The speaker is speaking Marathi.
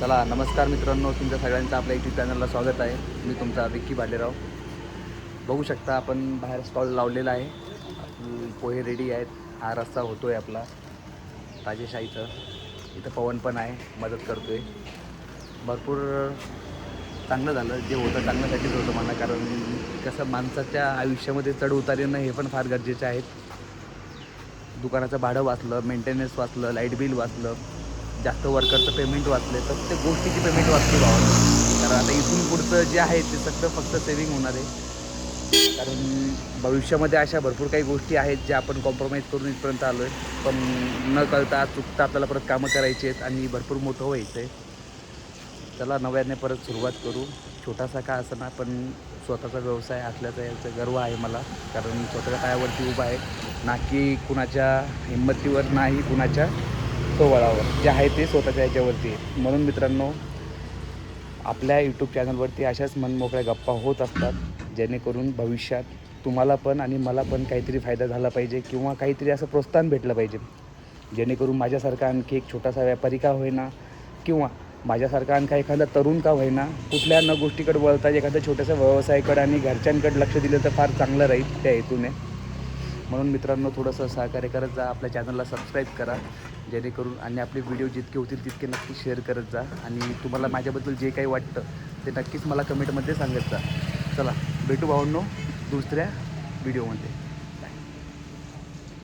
चला नमस्कार मित्रांनो तुमच्या सगळ्यांचं आपल्या यूट्यूब चॅनलला स्वागत आहे. मी तुमचा विक्की भालेराव. बघू शकता आपण बाहेर स्टॉल लावलेला आहे. पोहे रेडी आहेत. हा रस्ता होतो आहे आपला. ताजेशाहीचं. इथं इथं पवन पण आहे. मदत करतो आहे भरपूर चांगलं झालं. जे होतं चांगल्यासाठीच होतं मला कारण कसं माणसाच्या आयुष्यामध्ये चढ उतार येणं हे पण फार गरजेचे आहेत. दुकानाचं भाडं वाचलं मेंटेनन्स वाचलं लाइट बिल वाचलं. जास्त वर्करचं पेमेंट वाचले प्रत्येक गोष्टीची पेमेंट वाचली भावानं कारण आता इथून पुढचं जे आहे ते सगळं फक्त सेविंग होणार आहे. कारण भविष्यामध्ये अशा भरपूर काही गोष्टी आहेत ज्या आपण कॉम्प्रोमाइज करून इथपर्यंत आलो आहे पण न कळता चुकता आपल्याला परत कामं करायची आहेत आणि भरपूर मोठं व्हायचं आहे चला नव्याने परत सुरुवात करू. छोटासा का असं ना पण स्वतःचा व्यवसाय असल्याचा याचा गर्व आहे मला. कारण स्वतःच्या पायावरती उभा आहे. ना की कुणाच्या हिंमतीवर नाही कुणाच्या तो वळावं जे आहे ते स्वतःच्या याच्यावरती. म्हणून मित्रांनो आपल्या यूट्यूब चॅनलवरती अशाच मनमोकळ्या गप्पा होत असतात जेणेकरून भविष्यात तुम्हाला पण आणि मला पण काहीतरी फायदा झाला पाहिजे किंवा काहीतरी असं प्रोत्साहन भेटलं पाहिजे. जेणेकरून माझ्यासारखा आणखी एक छोटासा व्यापारी का होईना किंवा माझ्यासारखा आणखा एखादा तरुण का होईना कुठल्या न गोष्टीकडे वळता एखाद्या छोट्याशा व्यवसायाकडे आणि घरच्यांकडे लक्ष दिलं तर फार चांगलं राहील त्या हेतूने. म्हणून मित्रांनो थोडंसं सहकार्य करत जा आपल्या चॅनलला सबस्क्राईब करा. जेणेकरून आणि आपले व्हिडिओ जितके होतील तितके नक्की शेअर करत जा. आणि तुम्हाला माझ्याबद्दल जे काही वाटतं ते नक्कीच मला कमेंटमध्ये सांगत जा. चला भेटू भावांनो दुसऱ्या व्हिडिओमध्ये